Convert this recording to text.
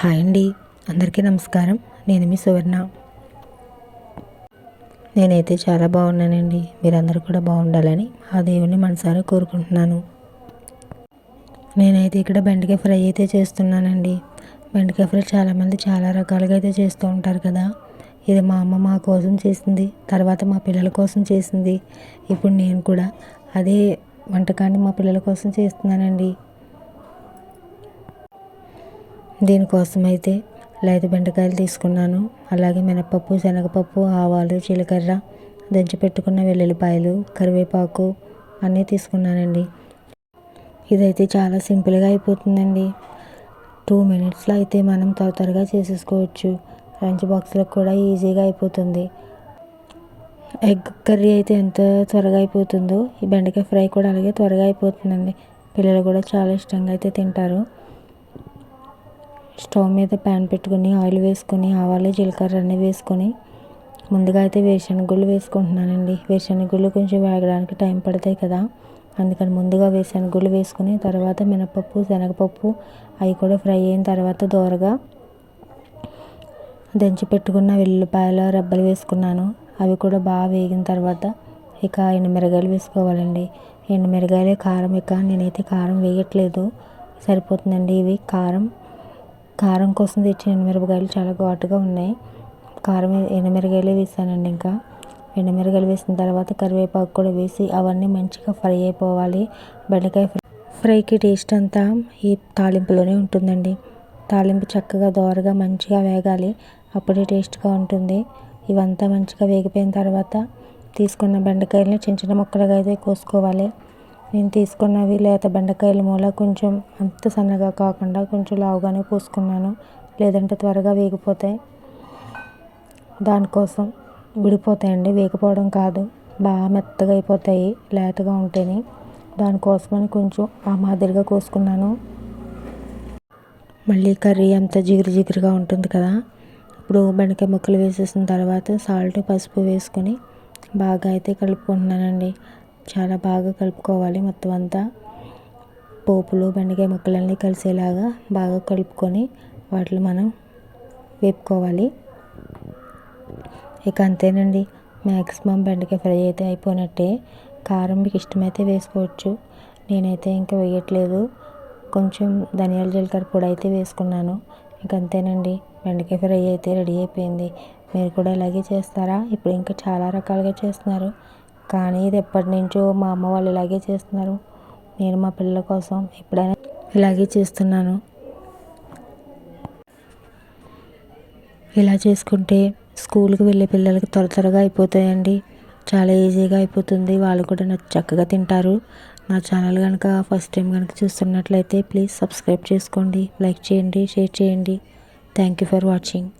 Hi అండి. అందరికీ నమస్కారం. నేను మీ సువర్ణ. నేనైతే చాలా బాగున్నానండి. మీరందరూ కూడా బాగుండాలని ఆ దేవుని మనసారా కోరుకుంటున్నాను. నేనైతే ఇక్కడ బెండకాయ ఫ్రై అయితే చేస్తున్నానండి. బెండకాయ ఫ్రై చాలామంది చాలా రకాలుగా అయితే చేస్తూ ఉంటారు కదా. ఇది మా అమ్మ మా కోసం చేసింది తర్వాత మా పిల్లల కోసం చేసింది. ఇప్పుడు నేను కూడా అదే వంటకాన్ని మా పిల్లల కోసం చేస్తున్నానండి. దీనికోసం అయితే లేత బెండకాయలు తీసుకున్నాను. అలాగే మినపప్పు శనగపప్పు ఆవాలు జీలకర్ర దంచి పెట్టుకున్న వెల్లుల్లిపాయలు కరివేపాకు అన్నీ తీసుకున్నానండి. ఇదైతే చాలా సింపుల్గా అయిపోతుందండి. టూ మినిట్స్లో అయితే మనం త్వర త్వరగా చేసేసుకోవచ్చు. లంచ్ బాక్స్లకు కూడా ఈజీగా అయిపోతుంది. ఎగ్ కర్రీ అయితే ఎంత త్వరగా అయిపోతుందో ఈ బెండకాయ ఫ్రై కూడా అలాగే త్వరగా అయిపోతుందండి. పిల్లలు కూడా చాలా ఇష్టంగా అయితే తింటారు. స్టవ్ మీద ప్యాన్ పెట్టుకుని ఆయిల్ వేసుకొని ఆవాలు జీలకర్ర అన్నీ వేసుకొని ముందుగా అయితే వేరుశనగుళ్ళు వేసుకుంటున్నానండి. వేరుశనగుళ్ళు కొంచెం వేగడానికి టైం పడతాయి కదా. అందుకని ముందుగా వేరుశనగుళ్ళు వేసుకుని తర్వాత మినపప్పు శనగపప్పు అవి కూడా ఫ్రై అయిన తర్వాత దోరగా దంచి పెట్టుకున్న వెల్లుల్లిపాయల రెబ్బలు వేసుకున్నాను. అవి కూడా బాగా వేగిన తర్వాత ఇక ఎండుమిరగాయలు వేసుకోవాలండి. ఎండుమిరగాయలే కారం ఇక నేనైతే కారం వేయట్లేదు. సరిపోతుందండి ఇవి. కారం కారం కోసం తెచ్చిన ఎండుమిరపకాయలు చాలా ఘాటుగా ఉన్నాయి. కారం ఎండుమిరపకాయలే వేసానండి ఇంకా. ఎండుమిరకాయలు వేసిన తర్వాత కరివేపాకు కూడా వేసి అవన్నీ మంచిగా ఫ్రై అయిపోవాలి. బెండకాయ ఫ్రైకి టేస్ట్ అంతా ఈ తాలింపులోనే ఉంటుందండి. తాలింపు చక్కగా దోరగా మంచిగా వేగాలి. అప్పుడే టేస్ట్గా ఉంటుంది. ఇవంతా మంచిగా వేగిపోయిన తర్వాత తీసుకున్న బెండకాయలని చిన్న చిన్న ముక్కలుగా అయితే కోసుకోవాలి. నేను తీసుకున్నవి లేత బెండకాయల మూల కొంచెం అంత సన్నగా కాకుండా కొంచెం లావుగానే కోసుకున్నాను లేదంటే త్వరగా వేగిపోతాయి. దానికోసం విడిపోతాయండి. వేగిపోవడం కాదు. బాగా మెత్తగా అయిపోతాయి. లేతగా ఉంటేనే. దానికోసమని కొంచెం ఆ మాదిరిగా కోసుకున్నాను. మళ్ళీ కర్రీ అంతా జిగురు జిగురుగా ఉంటుంది కదా. ఇప్పుడు బెండకాయ ముక్కలు వేసేసిన తర్వాత సాల్ట్ పసుపు వేసుకొని బాగా అయితే కలుపుకుంటున్నానండి. చాలా బాగా కలుపుకోవాలి మొత్తం అంతా. పోపులు బెండకాయ ముక్కలన్నీ కలిసేలాగా బాగా కలుపుకొని వాటిని మనం వేపుకోవాలి. ఇక అంతేనండి. మ్యాక్సిమం బెండకాయ ఫ్రై అయితే అయిపోయినట్టే. కారం మీకు ఇష్టమైతే వేసుకోవచ్చు. నేనైతే ఇంకా వేయట్లేదు. కొంచెం ధనియాల జీలకర్ర పొడి అయితే వేసుకున్నాను. ఇంక అంతేనండి. బెండకాయ ఫ్రై అయితే రెడీ అయిపోయింది. మీరు కూడా ఇలాగే చేస్తారా? ఇప్పుడు ఇంకా చాలా రకాలుగా చేస్తున్నారు. కానీ ఇది ఎప్పటి నుంచో మా అమ్మ వాళ్ళు ఇలాగే చేస్తున్నారు. నేను మా పిల్లల కోసం ఎప్పుడైనా ఇలాగే చేస్తున్నాను. ఇలా చేసుకుంటే స్కూల్కి వెళ్ళే పిల్లలకి త్వర త్వరగా అయిపోతాయండి. చాలా ఈజీగా అయిపోతుంది. వాళ్ళు కూడా నాకు చక్కగా తింటారు. నా ఛానల్ కనుక ఫస్ట్ టైం కనుక చూస్తున్నట్లయితే ప్లీజ్ సబ్స్క్రైబ్ చేసుకోండి. లైక్ చేయండి షేర్ చేయండి. Thank you for watching.